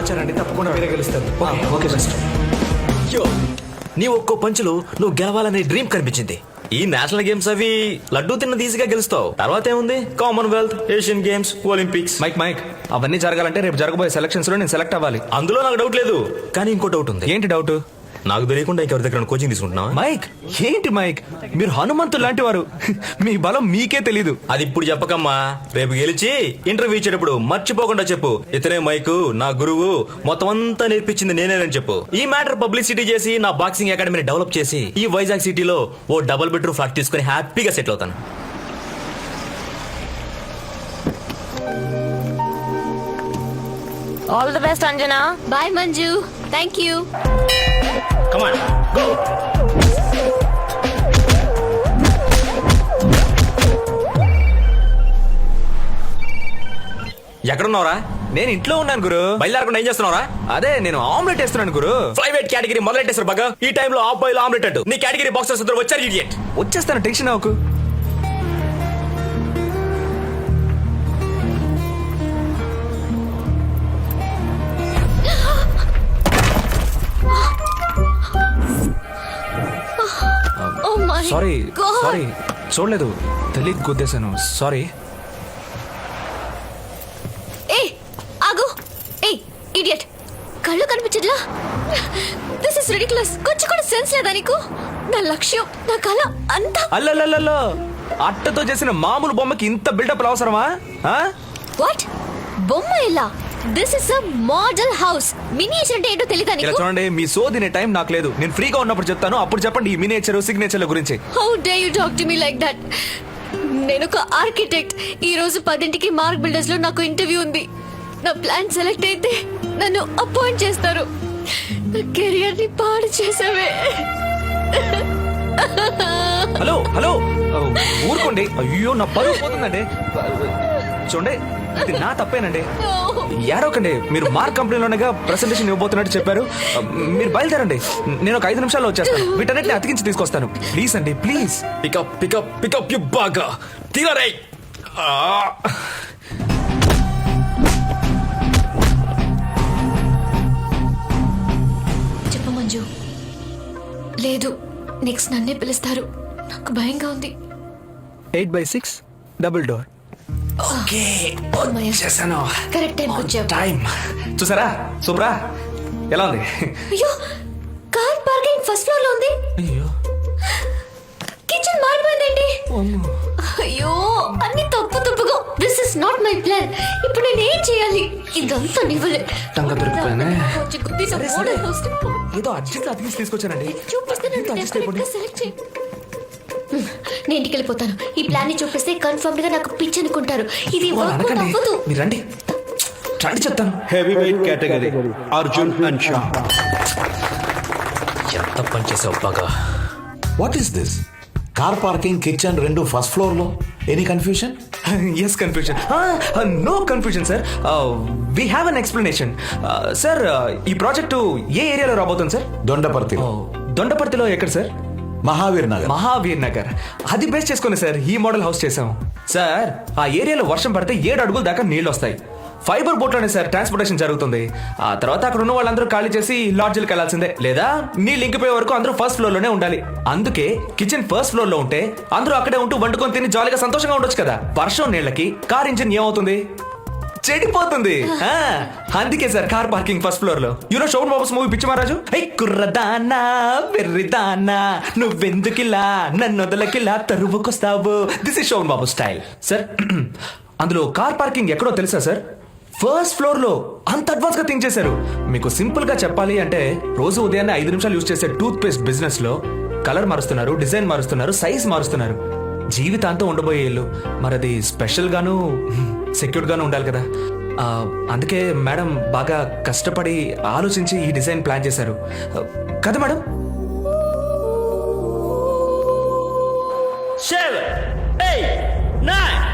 వచ్చారండి తప్పకుండా మీరే గెలుస్తారు ఓకే బెస్ట్ యో నీ ఒక్కో పంచులు నువ్వు గెలవాలనే డ్రీమ్ కనిపించింది. ఈ నేషనల్ గేమ్స్ అవి లడ్డూ తిన్నది ఈజీగా గెలుస్తావు. తర్వాత ఏముంది? Commonwealth Asian Games Olympics. Mike mike అవన్నీ జరగాలంటే రేపు జరగబోయే సెలక్షన్స్లో నేను సెలెక్ట్ అవ్వాలి. అందులో నాకు డౌట్ లేదు. కానీ ఇంకో డౌట్ ఉంది. ఏంటి డౌట్ నాకు తెలియకుండా ఇంకెవరి దగ్గర కోచింగ్ తీసుకుంటున్నావా? మైక్ ఏంటి మైక్? మీరు హనుమంతు లాంటి వారు మీ బలం మీకే తెలీదు. అది ఇప్పుడు చెప్పకమ్మా. రేపు గెలిచి ఇంటర్వ్యూ ఇచ్చేటప్పుడు మర్చిపోకుండా చెప్పు. ఇతనే మైకు నా గురువు మొత్తం అంతా నేర్పించింది నేనేనని చెప్పు. ఈ మ్యాటర్ పబ్లిసిటీ చేసి నా బాక్సింగ్ అకాడమీని డెవలప్ చేసి ఈ వైజాగ్ సిటీలో ఓ డబుల్ బెడ్రూమ్ ఫ్లాట్ తీసుకుని హ్యాపీగా సెటిల్ అవుతాను. All the best Anjana. Bye Manju thank you come on go ఎక్కడున్నావురా? నేను ఇంట్లో ఉన్నాను గురు. బయలుదేరకుండా ఏం చేస్తున్నావురా? అదే నేను ఆమ్లెట్ వేస్తున్నాను గురు. ప్రైవేట్ కేటగిరీ మొదలెట్టేశారు బాగా ఈ టైంలో ఆఫ్ బాయిల్ ఆమ్లెట్ అంటూ. నీ కేటగిరీ బాక్సర్స్ ఇద్దరు వచ్చారు ఇడియట్ వచ్చేస్తాను టెన్షన్ అవ్వకు. సారీ సారీ చూడలేదు. తెలియక గుద్దేశాను. సారీ ఏ ఆగు. ఏ ఇడియట్ కళ్ళు కనిపించట్లా? దిస్ ఇస్ రిడిక్యులస్ కొంచెం కూడా సెన్స్ లేదా నీకు? నా లక్ష్యం నా కళ అంతా. అల్లల్లల్లో అట్టతో చేసిన మామూలు బొమ్మకి ఇంత బిల్డప్ అవసరమా? ఆ? వాట్ బొమ్మ ఎలా? This is a model house miniature అంటే ఏంటో ఇలా నీకు? చూడండి మీ సోదినే టైం నాకు లేదు. నేను ఫ్రీగా ఉన్నప్పుడు చెప్తాను అప్పుడు చెప్పండి ఈ మినేచర్ సిగ్నేచర్ల గురించి. How dare you talk to me like that నేను ఒక ఆర్కిటెక్ట్ ఈ రోజు పదింటికి మార్క్ బిల్డర్స్లో నాకు ఇంటర్వ్యూ ఉంది. నా ప్లాన్ సెలెక్ట్ అయితే నన్ను అపాయింట్ చేస్తారు. నా కెరియర్ని పాడు చేసావే. హలో హలో ఊరుకోండి. అయ్యో నా పరువు పోతుందండి. చూడండి ఇది నా తప్పేనండి. ఏడవకండి మీరు మార్క్ కంపెనీలోనేగా ప్రెసెంటేషన్ ఇవ్వబోతున్నట్టు చెప్పారు. మీరు బయలుదేరండి నేను ఒక ఐదు నిమిషాల్లో వచ్చేస్తాను. వీటన్నిటిని అతికించి తీసుకొస్తాను. ప్లీజ్ అండి please pick up pick up pick up you బాగా తీరరే. చెప్పు మంజు. లేదు నెక్స్ట్ నన్నే పిలుస్తారు. నాకు భయంగా ఉంది. Eight by six double door okay. వచ్చేసాను. కరెక్ట్ టైంకి వచ్చావు. టైం చూసారా? సూపరా ఎలా ఉంది? అయ్యో కార్ పార్కింగ్ ఫస్ట్ ఫ్లోర్లో ఉంది. అయ్యో. కిచెన్ మారిపోయిందేంటి అయ్యో అన్ని తప్పు తప్పుగా. This is not my plan ఇప్పుడు నేను ఏం చేయాలి? ఇదంతా నివ్వలే టంగ దొరికిపోయానే. ఏదో అర్జెంట్ అతికించి తీసుకొచ్చానండి. చూపిస్తే నన్ను ఇంత adjust అయిపోండి. definitely select చేయి. నేను ఇంటికి వెళ్ళిపోతాను. ఈ ప్లాన్ని చూపిస్తే కన్ఫర్మ్గా నాకు పిచ్ అనుకుంటారు. ఇది వర్కౌట్ అవ్వదు. మీరు రండి. రండి చెప్తాను. Heavyweight category. Arjun and Shah. ఎంత పని చేసావు బాగా? What is this car parking kitchen రెండు ఫస్ట్ ఫ్లోర్లో any confusion yes confusion no confusion sir we have an explanation sir ఈ ప్రాజెక్టు ఏ ఏరియాలో రాబోతుంది సార్ దొండపర్తి దొండపర్తిలో ఎక్కడ సార్ మహావీర్ నగర్. మహావీర్ నగర్. అది బేస్ చేసుకుని సార్ ఈ మోడల్ హౌస్ చేసాం సార్? ఆ ఏరియాలో వర్షం పడితే ఏడు అడుగుల దాకా నీళ్ళు వస్తాయి. ఫైబర్ బోట్లోనే సార్ ట్రాన్స్పోర్టేషన్ జరుగుతుంది. ఆ తర్వాత అక్కడ ఉన్న వాళ్ళందరూ ఖాళీ చేసి లాడ్జ్లకు వెళ్ళాల్సిందే. లేదా నీళ్ళు ఇంకిపోయే వరకు అందరూ ఫస్ట్ ఫ్లోర్లోనే ఉండాలి. అందుకే కిచెన్ ఫస్ట్ ఫ్లోర్లో ఉంటే అందరూ అక్కడే ఉంటూ వండుకొని తిని జాలీగా సంతోషంగా ఉండొచ్చు కదా. వర్షం నీళ్ళకి కార్ ఇంజిన్ ఏమవుతుంది? చెడిపోతుంది. ఆ, అందుకే సార్ కార్ పార్కింగ్ ఫస్ట్ ఫ్లోర్లో యూనో షోన్ బాబుస్ మూవీ పిచ్చి మహారాజు? హై కుర్రదానా వెర్రిదానా నువ్వెందుకిలా నన్ను వదలకిలా తరువుకొస్తావు? This is shown Babu style sir అందులో కార్ పార్కింగ్ ఎక్కడో తెలుసా సార్ ఫస్ట్ ఫ్లోర్లో అంత అడ్వాన్స్గా థింక్ చేశారు. మీకు సింపుల్గా చెప్పాలి అంటే రోజు ఉదయాన్నే ఐదు నిమిషాలు యూజ్ చేసే టూత్ పేస్ట్ బిజినెస్లో కలర్ మారుస్తున్నారు డిజైన్ మారుస్తున్నారు సైజ్ మారుస్తున్నారు. జీవితాంతం ఉండబోయే ఇల్లు. మరి అది స్పెషల్ ఉండాలి కదా. అందుకే మేడం బాగా కష్టపడి ఆలోచించి ఈ డిజైన్ ప్లాన్ చేశారు. కదా మేడం? Seven, eight, nine.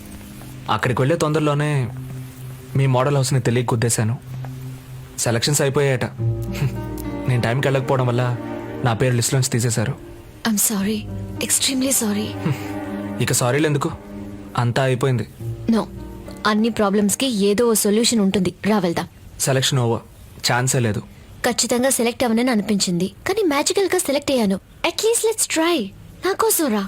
అక్కడికి వెళ్ళే తొందరలోనే మీ మోడల్ హౌస్ని తెలియ గుద్దేశాను. సెలక్షన్స్ అయిపోయాయట. నేను టైంకి వెళ్ళకపోవడం వల్ల నా పేరు లిస్ట్లోంచి తీసేశారు. ఐఎమ్ సారీ ఎక్స్ట్రీమ్లీ సారీ ఇక సారీలు ఎందుకు? అంతా అయిపోయింది. నో అన్ని ప్రాబ్లమ్స్కి ఏదో ఓ సొల్యూషన్ ఉంటుంది. రా వెళ్దాం. Selection over. ఛాన్సే లేదు. ఖచ్చితంగా సెలెక్ట్ అవ్వనని అనిపించింది. కానీ మ్యాజికల్గా సెలెక్ట్ అయ్యాను. అట్లీస్ట్ లెట్స్ ట్రై నా కోసం రా.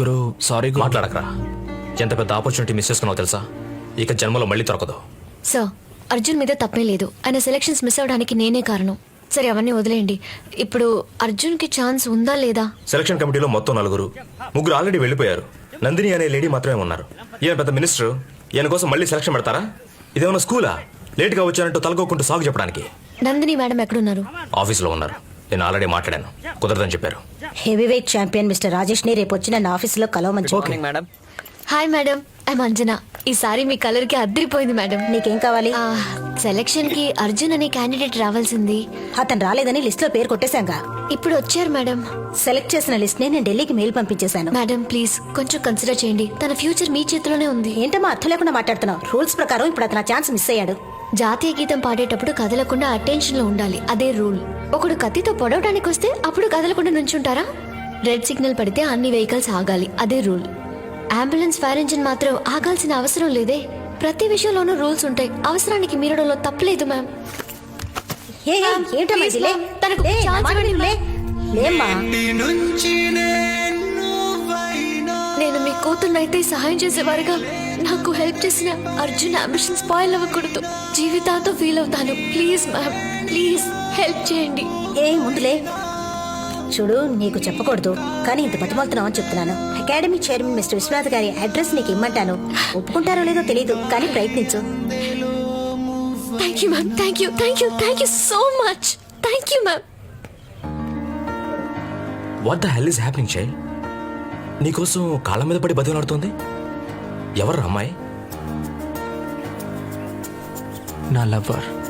గురు సారీ గురు. మాట్లాడకరా. ఎంత పెద్ద ఆపర్చునిటీ మిస్ చేసుకున్నావు తెలుసా? ఇక జన్మలో మళ్ళీ దొరకదు. సార్ అర్జున్ మీద తప్పే లేదు. ఆయన సెలక్షన్స్ మిస్ అవడానికి నేనే కారణం. సరే అవన్నీ వదిలేయండి. ఇప్పుడు అర్జున్కి ఛాన్స్ ఉందా లేదా? సెలక్షన్ కమిటీలో మొత్తం నలుగురు. ముగ్గురు ఆల్రెడీ వెళ్ళిపోయారు. నందిని అనే లేడీ మాత్రమే ఉన్నారు. ఈయన పెద్ద మినిస్టర్. ఈయన కోసం మళ్ళీ సెలక్షన్ పెడతారా? ఇదేమన్నా స్కూలా? లేట్గా వచ్చానంటూ తలకోకుంటూ సాగు చెప్పడానికి. నందిని మేడం ఎక్కడున్నారు? ఆఫీస్లో ఉన్నారు. నేను ఆల్రెడీ మాట్లాడాను. కుదరదని చెప్పారు. హెవీ వెయిట్ ఛాంపియన్ మిస్టర్ రాజేష్ని రేపు వచ్చి నన్ను ఆఫీసులో కలవమని చెప్పు. Madam hi madam I'm Anjana ఈసారి మీ కలర్కి అద్దరిపోయింది మేడం నీకేం కావాలి? సెలక్షన్కి అర్జున్ అనే క్యాండిడేట్ రావాల్సింది. అతను రాలేదని లిస్ట్లో పేరు కొట్టేశాంగా. ఇప్పుడు వచ్చారు మేడం సెలెక్ట్ చేసిన లిస్ట్ని నేను ఢిల్లీకి మెయిల్ పంపించేశాను. మేడం ప్లీజ్ కొంచెం కన్సిడర్ చేయండి. తన ఫ్యూచర్ మీ చేతిలోనే ఉంది. ఏంటమ్మా అర్థం లేకుండా మాట్లాడుతున్నావు? రూల్స్ ప్రకారం ఇప్పుడు అతను ఛాన్స్ మిస్ అయ్యాడు. జాతీయ గీతం పాడేటప్పుడు కదలకుండా అటెన్షన్లో ఉండాలి. అదే రూల్ ఒకడు కత్తితో పొడవడానికి వస్తే అప్పుడు కదలకుండా నుంచుంటారా? రెడ్ సిగ్నల్ పడితే అన్ని వెహికల్స్ ఆగాలి. అదే రూల్ అంబులెన్స్ ఫైర్ ఇంజిన్ మాత్రం ఆగాల్సిన అవసరం లేదే. ప్రతి విషయంలోనూ రూల్స్ ఉంటాయి. అవసరానికి మీరడంలో తప్పలేదు మ్యామ్ ఏ, ఏ, Ma'am, ఏంటమ్మా please, ఇది? లే. ma'am. తనకు లే, కూతుర్నైతే సహాయం చేసేవారుగా. నాకు హెల్ప్ చేసిన అర్జున్ అంబిషన్ స్పాయిల్ అవ్వకూడదు. జీవితాంతో ఫీల్ అవుతాను. ప్లీజ్ మ్యామ్ ప్లీజ్ హెల్ప్ చేయండి. ఏ ముందులే. చూడు నీకు చెప్పకూడదు. కానీ ఇంత బతిమాలుతున్నావు అని చెప్తున్నాను. అకాడమీ చైర్మన్ మిస్టర్ విశ్వనాథ్ గారి అడ్రస్ నీకు ఇమ్మంటాను. ఒప్పుకుంటారో లేదో తెలియదు కానీ ప్రయత్నించు. Thank you ma'am thank you thank you thank you so much thank you ma'am what the hell is happening child నీకోసం కాళ్ళ మీద పడి బతిలాడుతోంది ఎవరు అమ్మాయి? నా లవ్వర్.